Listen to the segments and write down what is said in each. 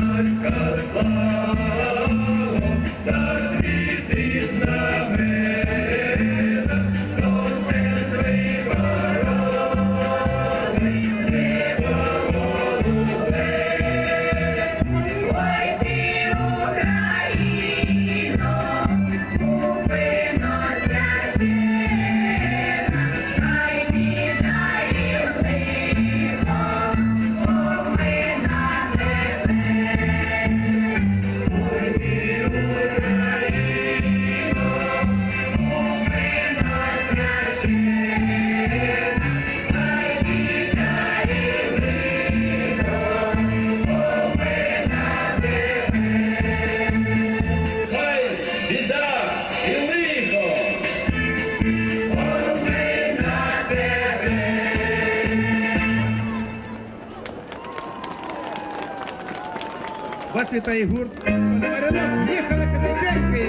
Sasla, Sasla. Вас вітає гурт. Маринок, їхали Катиченки.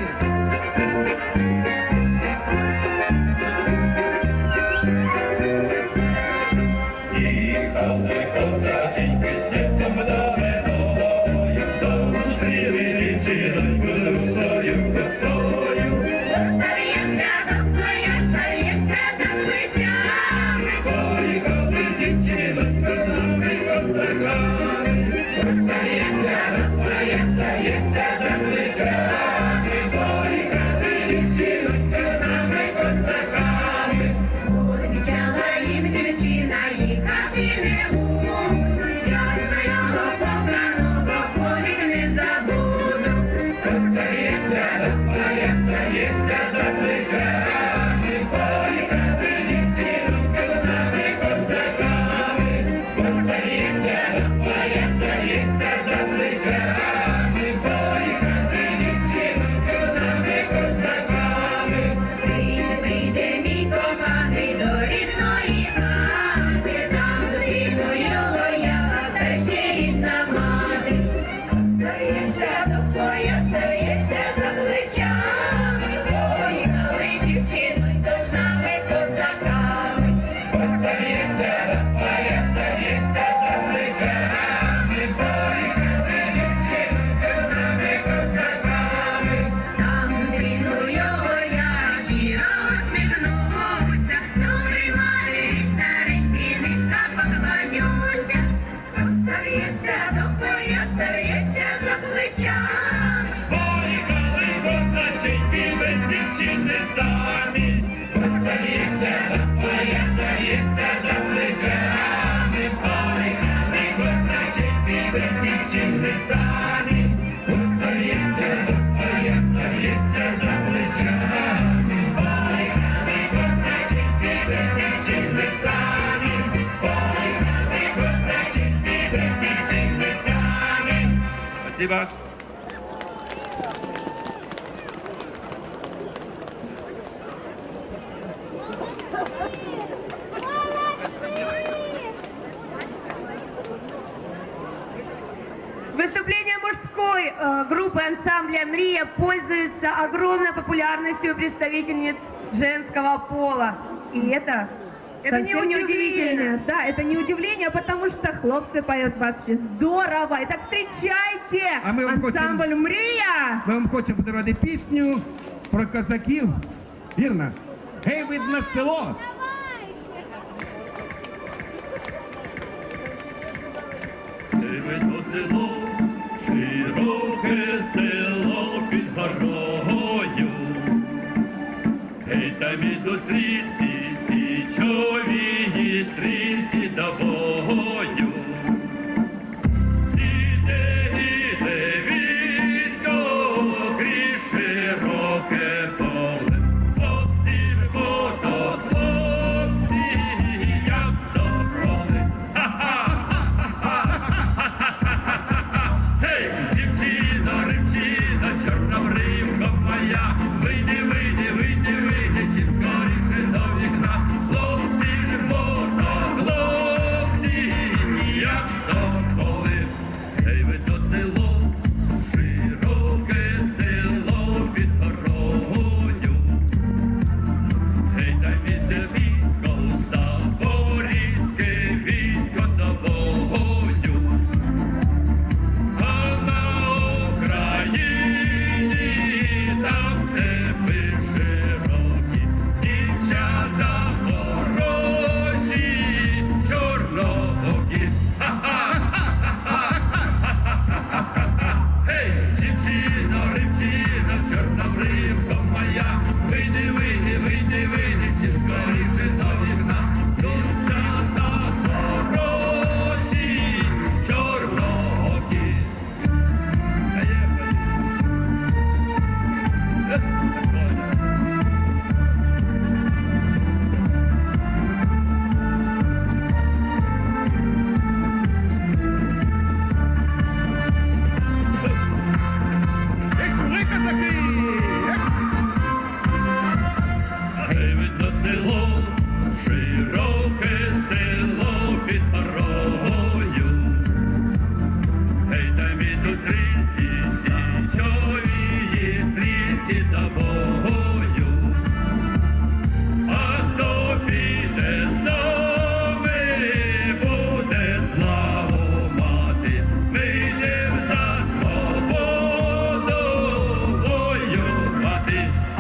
Sebak. Выступление мужской э, группы ансамбля «Мрия» пользуется огромной популярностью у представительниц женского пола. И это это не удивление. удивление. Да, это не удивление, потому что хлопцы поют вообще здорово. Итак, встречайте а ми вам ансамбль хочемо- «Мрія». Ми вам хочемо подарить песню про козаків. Вірно? Гей, видно село,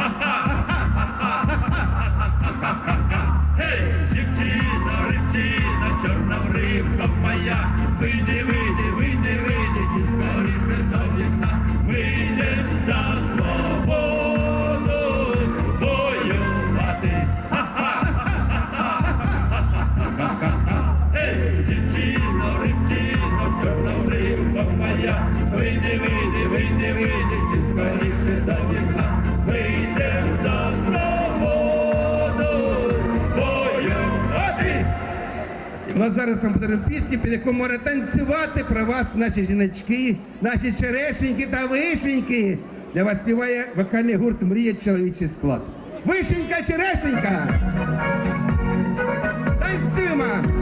ha ha! Ну нас зараз вам подаруємо пісню, під яку може танцювати про вас наші жіночки, наші черешеньки та вишеньки. Для вас співає вокальний гурт Мрія чоловічий склад. Вишенька, черешенька! Танцюємо!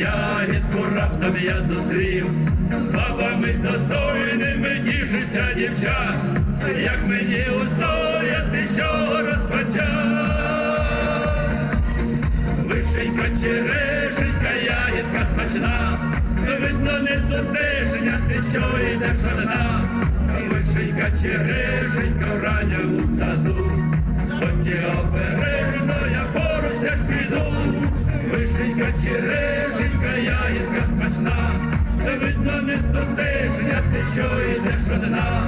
Ягідку, раптом я зустрів. Бабами достойними тішиться дівчат, як мені устояти, що розпочав. Вишенька, черешенька, ягідка смачна, видно не тутешня, ти що йдеш одна. Вишенька, черешенька, стеження, ти що йдеш одна,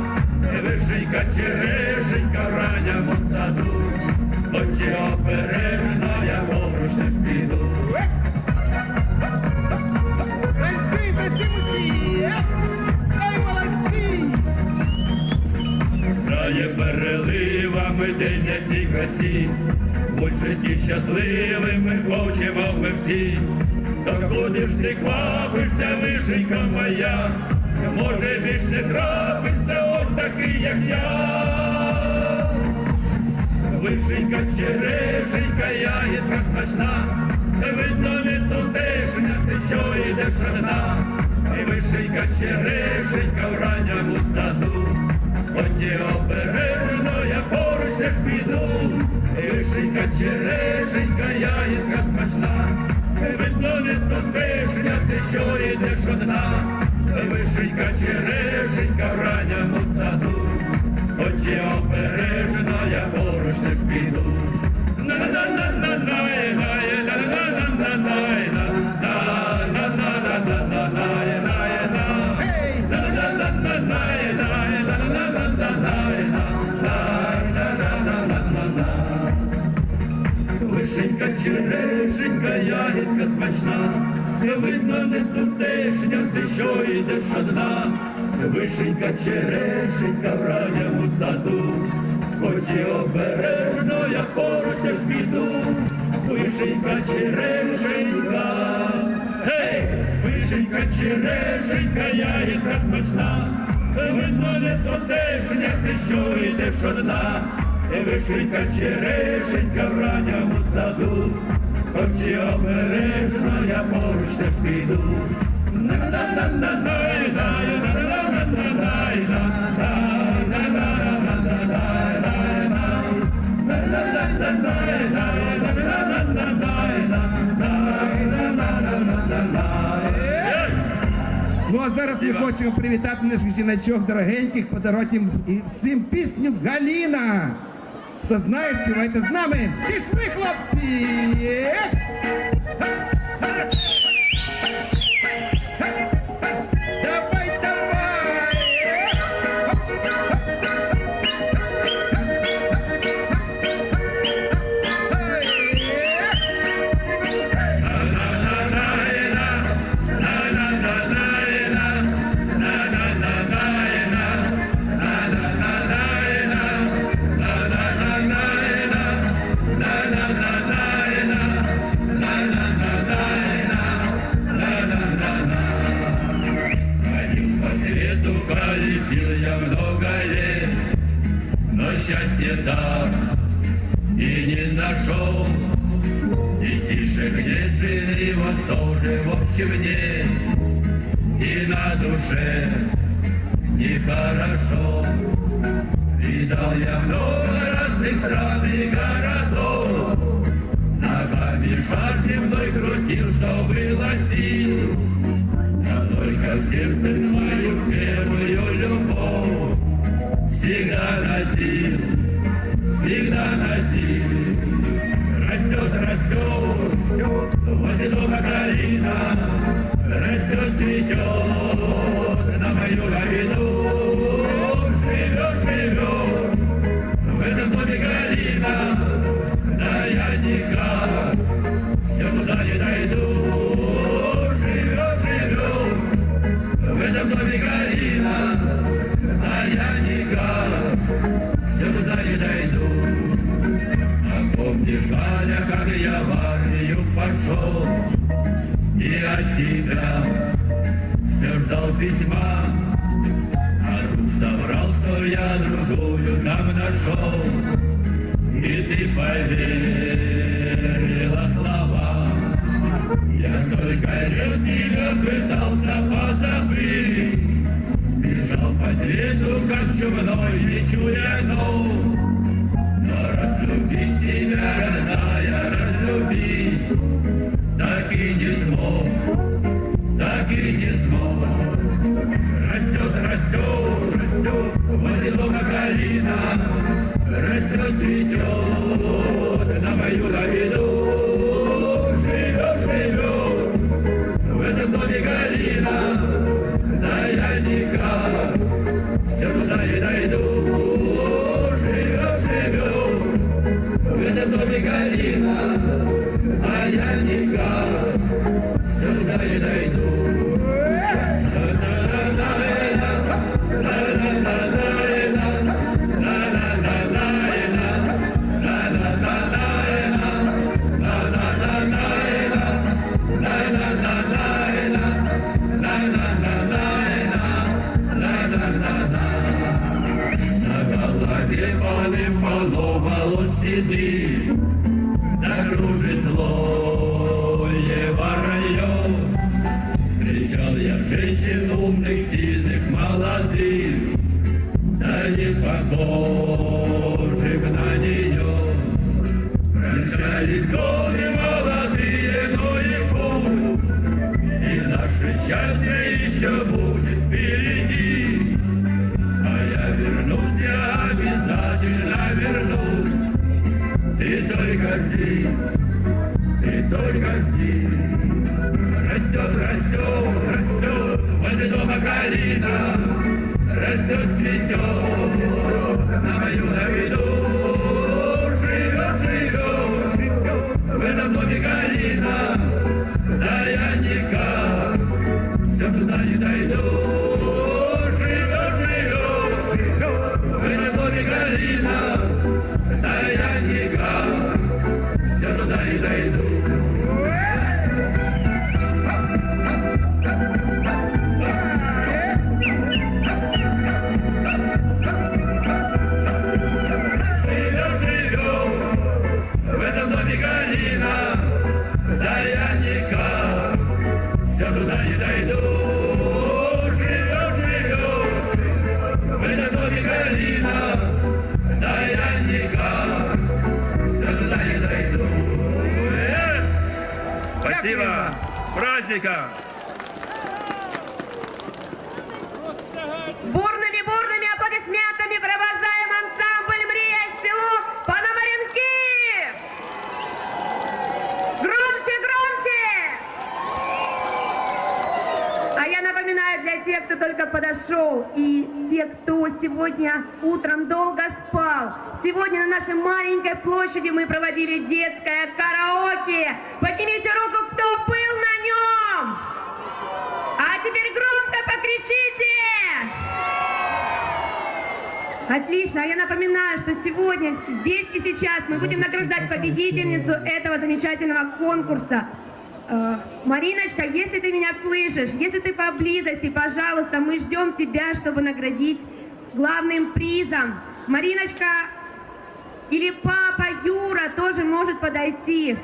вишенька черешенька в ранньому саду, очі обережно, я поруч не спіду. Стає переливами день ясній красі, будь житті щасливими, хочемо ми всі, Та будеш ти ква вишенька моя, може більш не трапиться ось такий, як я. Вишенька, черешенька, ягідка смачна, видно не тутешня, ти що йдеш одна. І вишенька, черешенька черешенька, ягідка смачна, не видно не тутешня, ти що йдеш одна. Вишенька, черешенька в ранньому саду, хоч і обережно я поруч піду. Вишенька, черешенька, гей, вишенька, черешенька, ягідка смачна, видно не тутешня, ти що йдеш одна. Вишенька, черешенька в ранньому саду, хоч і обережно я поруч теж піду. Ну а зараз ми хочемо привітати наших жіночок дорогеньких, подарувати їм і всім пісню Галіна. Хто знає, співайте з нами. Пішли, хлопці! Так и не нашел. И тише, где жили, вот тоже в общем нет, и на душе нехорошо. Видал я много разных стран и городов, Ногами шар земной крутил, что было сил. Я только сердце я другую там нашел. И ты поверила словам. Я столько лет тебя пытался позабыть. Бежал по свету, как чумной, не чуя with me. Ты только жди, ты только жди. Растет, растет, растет, возле дома калина. Растет, цветет, на мою наведу. Живет, живет, живет, в этом доме калина. Праздником! Бурными-бурными аплодисментами провожаем ансамбль «Мрия» село Пономаренки! Громче, громче! А я напоминаю для тех, кто только подошел, и те, кто сегодня утром долго спал. Сегодня на нашей маленькой площади мы проводили детское караоке. Поднимите руку, кто был на нем! А теперь покричите! Отлично. А я напоминаю, что сегодня, здесь и сейчас мы будем награждать победительницу этого замечательного конкурса. Э, Мариночка, если ты меня слышишь, если ты поблизости, пожалуйста, мы ждем тебя, чтобы наградить главным призом. Мариночка или папа Юра тоже может подойти.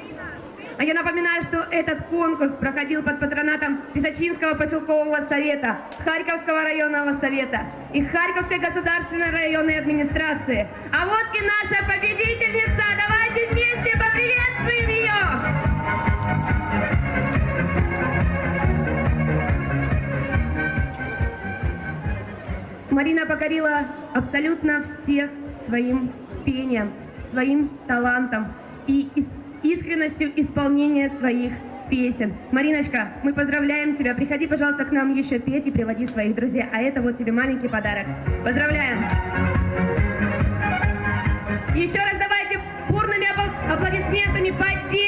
А я напоминаю, что этот конкурс проходил под патронатом Писачинского поселкового совета, Харьковского районного совета и Харьковской государственной районной администрации. А вот и наша победительница. Давайте вместе поприветствуем ее. Марина покорила абсолютно всех своим пением, своим талантом и ис- искренностью исполнения своих песен. Мариночка, мы поздравляем тебя. Приходи, пожалуйста, к нам еще петь и приводи своих друзей. А это вот тебе маленький подарок. Поздравляем! Еще раз давайте бурными апл- аплодисментами поддержим